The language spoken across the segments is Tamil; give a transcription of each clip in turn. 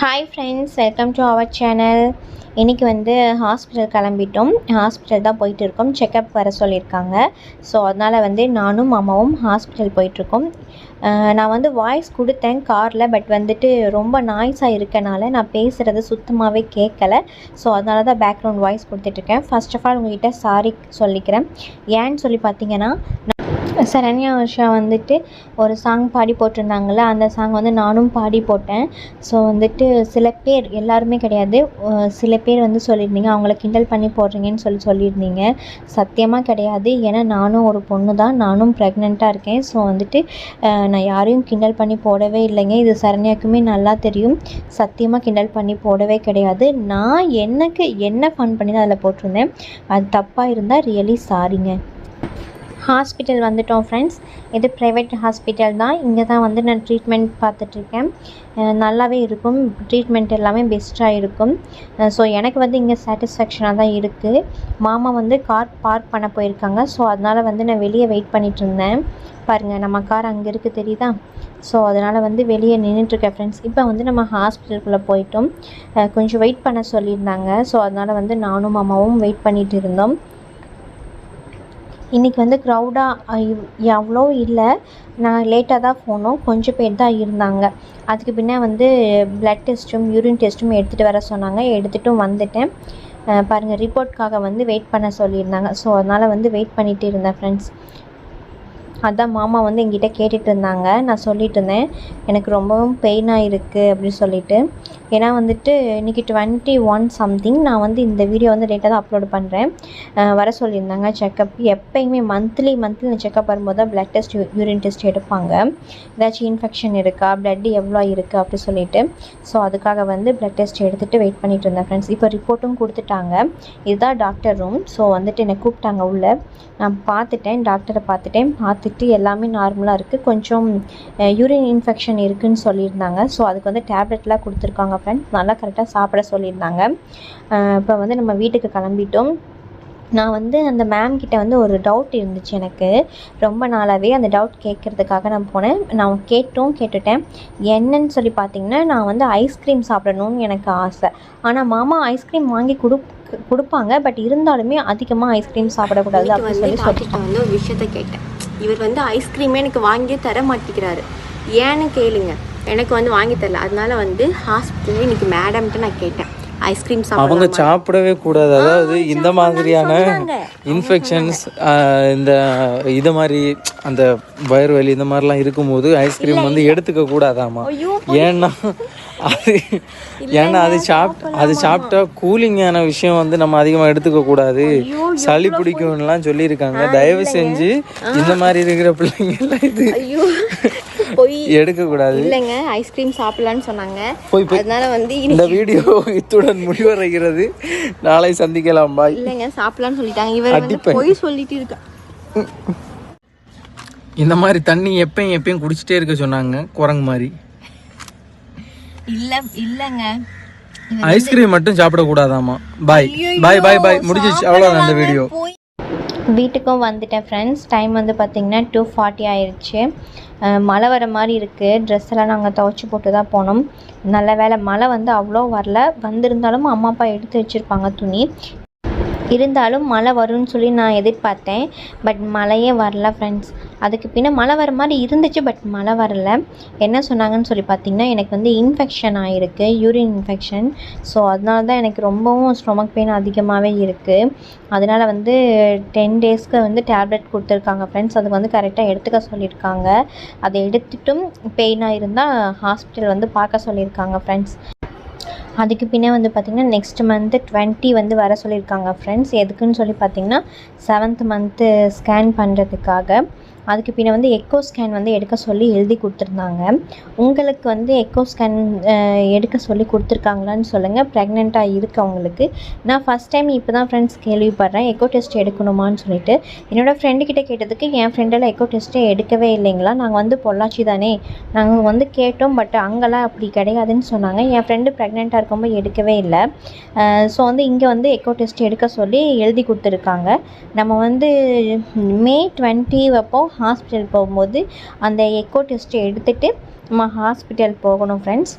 Hi friends welcome to our channel இன்றைக்கி வந்து ஹாஸ்பிட்டல் கிளம்பிட்டோம். ஹாஸ்பிட்டல் தான் போயிட்டு இருக்கோம். செக்கப் வர சொல்லியிருக்காங்க. ஸோ அதனால் வந்து நானும் அம்மாவும் ஹாஸ்பிட்டல் போயிட்டுருக்கோம் நான் வந்து வாய்ஸ் கொடுத்தேன் காரில் பட் வந்துட்டு ரொம்ப நாய்ஸாக இருக்கனால நான் பேசுகிறது சுத்தமாகவே கேட்கல ஸோ அதனால தான் பேக்ரவுண்ட் வாய்ஸ் கொடுத்துட்ருக்கேன் ஃபஸ்ட் ஆஃப் ஆல் உங்ககிட்ட சாரி சொல்லிக்கிறேன். ஏன்னு சொல்லி பார்த்தீங்கன்னா சரண்யா உஷா வந்துட்டு ஒரு சாங் பாடி போட்டிருந்தாங்கள்ல அந்த சாங் வந்து நானும் பாடி போட்டேன். ஸோ வந்துட்டு சில பேர் எல்லாருமே கிடையாது. சில பேர் வந்து சொல்லியிருந்தீங்க அவங்கள கிண்டல் பண்ணி போடுறீங்கன்னு சொல்லி சொல்லியிருந்தீங்க. சத்தியமாக கிடையாது. ஏன்னா நானும் ஒரு பொண்ணு தான் நானும் ப்ரெக்னெண்ட்டாக இருக்கேன். ஸோ வந்துட்டு நான் யாரையும் கிண்டல் பண்ணி போடவே இல்லைங்க. இது சரண்யாக்குமே நல்லா தெரியும். சத்தியமாக கிண்டல் பண்ணி போடவே கிடையாது. நான் எனக்கு என்ன ஃபன் பண்ணி தான் அதில் போட்டிருந்தேன். அது தப்பாக இருந்தால் ரியலி சாரிங்க ஹாஸ்பிட்டல் வந்துட்டோம் ஃப்ரெண்ட்ஸ் இது ப்ரைவேட் ஹாஸ்பிட்டல் தான். இங்கே தான் வந்து நான் ட்ரீட்மெண்ட் பார்த்துட்ருக்கேன். நல்லாவே இருக்கும். ட்ரீட்மெண்ட் எல்லாமே பெஸ்ட்டாக இருக்கும். ஸோ எனக்கு வந்து இங்கே சாட்டிஸ்ஃபேக்ஷனாக தான் இருக்குது மாமா வந்து கார் பார்க் பண்ண போயிருக்காங்க. ஸோ அதனால் வந்து நான் வெளியே வெயிட் பண்ணிகிட்டு இருந்தேன் பாருங்கள் நம்ம கார் அங்கே இருக்குது தெரியுதா? ஸோ அதனால் வந்து வெளியே நின்றுட்டுருக்கேன் ஃப்ரெண்ட்ஸ் இப்போ வந்து நம்ம ஹாஸ்பிட்டலுக்குள்ளே போயிட்டோம். கொஞ்சம் வெயிட் பண்ண சொல்லியிருந்தாங்க. ஸோ அதனால் வந்து நானும் மாமாவும் வெயிட் பண்ணிகிட்டு இருந்தோம். இன்றைக்கி வந்து க்ரௌடாக அவ்வளோ இல்லை. நான் லேட்டாக தான் போனோம். கொஞ்சம் பேர் தான் இருந்தாங்க. அதுக்கு பின்னே வந்து ப்ளட் டெஸ்ட்டும் யூரின் டெஸ்ட்டும் எடுத்துகிட்டு வர சொன்னாங்க. எடுத்துகிட்டும் வந்துட்டேன். பாருங்கள் ரிப்போர்ட்காக வந்து வெயிட் பண்ண சொல்லியிருந்தாங்க. ஸோ அதனால் வந்து வெயிட் பண்ணிகிட்டு இருந்தேன் ஃப்ரெண்ட்ஸ் அதான் மாமா வந்து எங்கிட்ட கேட்டுட்டு இருந்தாங்க. நான் சொல்லிட்டு இருந்தேன் எனக்கு ரொம்பவும் பெயினாக இருக்குது அப்படின்னு சொல்லிட்டு. ஏன்னா வந்துட்டு இன்றைக்கி டுவெண்ட்டி ஒன் சம்திங் நான் வந்து இந்த வீடியோ வந்து லேட்டாக தான் அப்லோட் பண்ணுறேன் வர சொல்லியிருந்தாங்க செக்கப் எப்போயுமே மந்த்லி மந்த்லி செக்கப் வரும்போது தான் ப்ளட் டெஸ்ட் யூரின் டெஸ்ட் எடுப்பாங்க. ஏதாச்சும் இன்ஃபெக்ஷன் இருக்கா? ப்ளட் எவ்வளோ இருக்குது அப்படி சொல்லிட்டு. ஸோ அதுக்காக வந்து ப்ளட் டெஸ்ட் எடுத்துகிட்டு வெயிட் பண்ணிட்டு இருந்தேன் ஃப்ரெண்ட்ஸ் இப்போ ரிப்போர்ட்டும் கொடுத்துட்டாங்க. இதுதான் டாக்டர் ரூம் ஸோ வந்துட்டு என்னை கூப்பிட்டாங்க உள்ளே. நான் பார்த்துட்டேன் டாக்டரை பார்த்துட்டேன். பார்த்துட்டு எல்லாமே நார்மலாக இருக்குது கொஞ்சம் யூரின் இன்ஃபெக்ஷன் இருக்குதுன்னு சொல்லியிருந்தாங்க. ஸோ அதுக்கு வந்து டேப்லெட்லாம் கொடுத்துருக்காங்க ஃப்ரெண்ட்ஸ் நல்லா கரெக்டாக சாப்பிட சொல்லியிருந்தாங்க. இப்போ வந்து நம்ம வீட்டுக்கு கிளம்பிட்டோம். நான் வந்து அந்த மேம் கிட்ட வந்து ஒரு டவுட் இருந்துச்சு எனக்கு. ரொம்ப நாளாகவே அந்த டவுட் கேட்குறதுக்காக நான் போனேன். நான் கேட்டும் கேட்டுட்டேன். என்னன்னு சொல்லி பார்த்தீங்கன்னா நான் வந்து ஐஸ்கிரீம் சாப்பிடணும்னு எனக்கு ஆசை. ஆனால் மாமா ஐஸ்கிரீம் வாங்கி கொடு கொடுப்பாங்க. பட் இருந்தாலுமே அதிகமாக ஐஸ்கிரீம் சாப்பிடக்கூடாது அப்படின்னு சொல்லி சொல்லி டாக்டர்கிட்ட வந்து ஒரு விஷயத்த கேட்டேன். இவர் வந்து ஐஸ்கிரீமே எனக்கு வாங்கியே தர மாட்டேங்கிறாரு. ஏன்னு கேளுங்க. எனக்கு வந்து வாங்கி தரல. அதனால வந்து ஹாஸ்பிட்டலில் இன்னைக்கு மேடம்கிட்ட நான் கேட்டேன். ஐஸ்கிரீம் அவங்க சாப்பிடவே கூடாது. அதாவது இந்த மாதிரியான இன்ஃபெக்ஷன்ஸ் இந்த இது மாதிரி அந்த வயிறு வலி இந்த மாதிரிலாம் இருக்கும்போது ஐஸ்கிரீம் வந்து எடுத்துக்க கூடாதாமா? ஏன்னா அது ஏன்னா அது சாப்பிட்டு அது சாப்பிட்டா கூலிங்கான விஷயம் வந்து நம்ம அதிகமாக எடுத்துக்க கூடாது. சளி பிடிக்கும்லாம் சொல்லியிருக்காங்க. தயவு செஞ்சு இந்த மாதிரி இருக்கிற பிள்ளைங்க எல்லாம் இது போய் எடுக்க கூடாது இல்லைங்க ஐஸ்கிரீம் சாப்பிடலான்னு சொன்னாங்க. போய் அதனால வந்து இந்த வீடியோ இத்துடன் முடிவடைகிறது. நாளை சந்திக்கலாம். பாய் இல்லைங்க சாப்பிடலான்னு சொல்லிட்டாங்க. இவர் வந்து. போய் சொல்லிட்டு இருக்கா இந்த மாதிரி தண்ணி எப்பயும் எப்பயும் குடிச்சிட்டே இருக்க சொன்னாங்க குரங்கு மாதிரி. இல்ல இல்லைங்க. ஐஸ்கிரீம் மட்டும் சாப்பிடக்கூடாதாமா? பாய் பாய் பாய் பாய் முடிஞ்சிச்சு. அவ்வளோதான் இந்த வீடியோ வீட்டுக்கும் வந்துட்டேன் ஃப்ரெண்ட்ஸ் டைம் வந்து பார்த்திங்கன்னா டூ ஃபார்ட்டி ஆயிடுச்சு மழை வர மாதிரி இருக்குது ட்ரெஸ் எல்லாம் நாங்கள் துவைச்சி போட்டு தான் போனோம். நல்ல வேளை மழை வந்து அவ்வளோ வரல. வந்திருந்தாலும் அம்மா அப்பா எடுத்து வச்சுருப்பாங்க துணி. இருந்தாலும் மழை வரும்னு சொல்லி நான் எதிர்பார்த்தேன். பட் மழையே வரல ஃப்ரெண்ட்ஸ் அதுக்கு பின்ன மழை வர மாதிரி இருந்துச்சு பட் மழை வரல. என்ன சொன்னாங்கன்னு சொல்லி பார்த்தீங்கன்னா எனக்கு வந்து இன்ஃபெக்ஷன் ஆகிருக்கு யூரின் இன்ஃபெக்ஷன் ஸோ அதனால தான் எனக்கு ரொம்பவும் ஸ்டொமக் பெயின் அதிகமாகவே இருக்குது அதனால் வந்து டென் டேஸ்க்கு வந்து டேப்லெட் கொடுத்துருக்காங்க ஃப்ரெண்ட்ஸ் அதுக்கு வந்து கரெக்டாக எடுத்துக்க சொல்லியிருக்காங்க. அதை எடுத்துட்டும் பெயினாக இருந்தால் ஹாஸ்பிட்டல் வந்து பார்க்க சொல்லியிருக்காங்க ஃப்ரெண்ட்ஸ் அதுக்கு பின்னே வந்து பார்த்திங்கன்னா நெக்ஸ்ட் மந்த்து டுவெண்ட்டி வந்து வர சொல்லியிருக்காங்க ஃப்ரெண்ட்ஸ் எதுக்குன்னு சொல்லி பார்த்திங்கன்னா செவன்த் மந்த்து ஸ்கேன் பண்ணுறதுக்காக அதுக்கு பின்ன வந்து எக்கோ ஸ்கேன் வந்து எடுக்க சொல்லி எழுதி கொடுத்துருந்தாங்க. உங்களுக்கு வந்து எக்கோ ஸ்கேன் எடுக்க சொல்லி கொடுத்துருக்காங்களான்னு சொல்லுங்கள் ப்ரெக்னெண்ட்டாக இருக்கவங்களுக்கு நான் ஃபஸ்ட் டைம் இப்போ தான் ஃப்ரெண்ட்ஸ் கேள்விப்படுறேன். எக்கோ டெஸ்ட் எடுக்கணுமான்னு சொல்லிட்டு. என்னோடய ஃப்ரெண்டுக்கிட்ட கேட்டதுக்கு என் ஃப்ரெண்டெல்லாம் எக்கோ டெஸ்ட்டே எடுக்கவே இல்லைங்களா? நாங்கள் வந்து பொள்ளாச்சி தானே. நாங்கள் வந்து கேட்டோம் பட் அங்கெல்லாம் அப்படி கிடையாதுன்னு சொன்னாங்க. என் ஃப்ரெண்டு ப்ரெக்னெண்ட்டாக இருக்கும்போது எடுக்கவே இல்லை. ஸோ வந்து இங்கே வந்து எக்கோ டெஸ்ட் எடுக்க சொல்லி எழுதி கொடுத்துருக்காங்க. நம்ம வந்து மே டுவெண்ட்டி அப்போ ஹாஸ்பிட்டல் போகும்போது அந்த எக்கோ டெஸ்ட்டை எடுத்துகிட்டு நம்ம ஹாஸ்பிட்டல் போகணும் ஃப்ரெண்ட்ஸ்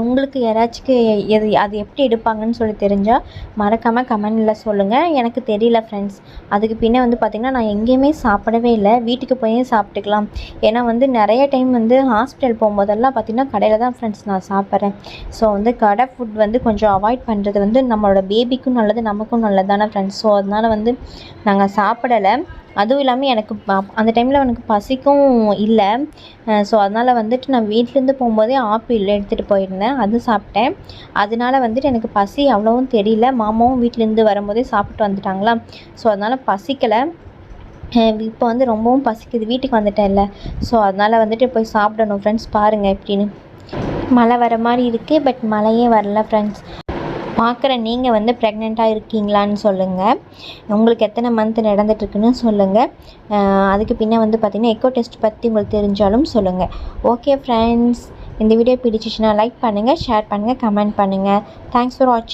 உங்களுக்கு யாராச்சுக்கு எது அது எப்படி எடுப்பாங்கன்னு சொல்லி தெரிஞ்சால் மறக்காமல் கமெண்டில் சொல்லுங்கள் எனக்கு தெரியல ஃப்ரெண்ட்ஸ் அதுக்கு பின்னே வந்து பார்த்திங்கன்னா நான் எங்கேயுமே சாப்பிடவே இல்லை. வீட்டுக்கு போய் சாப்பிட்டுக்கலாம். ஏன்னா வந்து நிறைய டைம் வந்து ஹாஸ்பிட்டல் போகும்போதெல்லாம் பார்த்திங்கன்னா கடையில் தான் ஃப்ரெண்ட்ஸ் நான் சாப்பிட்றேன். ஸோ வந்து கடை ஃபுட் வந்து கொஞ்சம் அவாய்ட் பண்ணுறது வந்து நம்மளோட பேபிக்கும் நல்லது நமக்கும் நல்லது தானே ஃப்ரெண்ட்ஸ் ஸோ அதனால் வந்து நாங்கள் சாப்பிடலை. அதுவும் இல்லாமல் எனக்கு அந்த டைமில் எனக்கு பசிக்கும் இல்லை. ஸோ அதனால் வந்துட்டு நான் வீட்டிலேருந்து போகும்போதே ஆப்பிள் எடுத்துகிட்டு போயிருந்தேன். அது சாப்பிட்டேன். அதனால வந்துட்டு எனக்கு பசி அவ்வளோவும் தெரியல. மாமாவும் வீட்டிலேருந்து வரும்போதே சாப்பிட்டு வந்துட்டாங்களா? ஸோ அதனால் பசிக்கலை. இப்போ வந்து ரொம்பவும் பசிக்குது. வீட்டுக்கு வந்துட்டேன்ல ஸோ அதனால் வந்துட்டு போய் சாப்பிடணும் ஃப்ரெண்ட்ஸ் பாருங்கள் எப்படின்னு. மழை வர மாதிரி இருக்குது பட் மழையே வரல ஃப்ரெண்ட்ஸ் பார்க்குற நீங்கள் வந்து ப்ரெக்னெண்ட்டாக இருக்கீங்களான்னு சொல்லுங்கள் உங்களுக்கு எத்தனை மந்த் நடந்துட்டுருக்குன்னு சொல்லுங்கள் அதுக்கு பின்ன வந்து பார்த்திங்கன்னா எக்கோ டெஸ்ட் பற்றி உங்களுக்கு தெரிஞ்சாலும் சொல்லுங்கள் ஓகே ஃப்ரெண்ட்ஸ் இந்த வீடியோ பிடிச்சிச்சுன்னா லைக் பண்ணுங்கள் ஷேர் பண்ணுங்கள் கமெண்ட் பண்ணுங்கள் தேங்க்ஸ் ஃபார் வாட்சிங்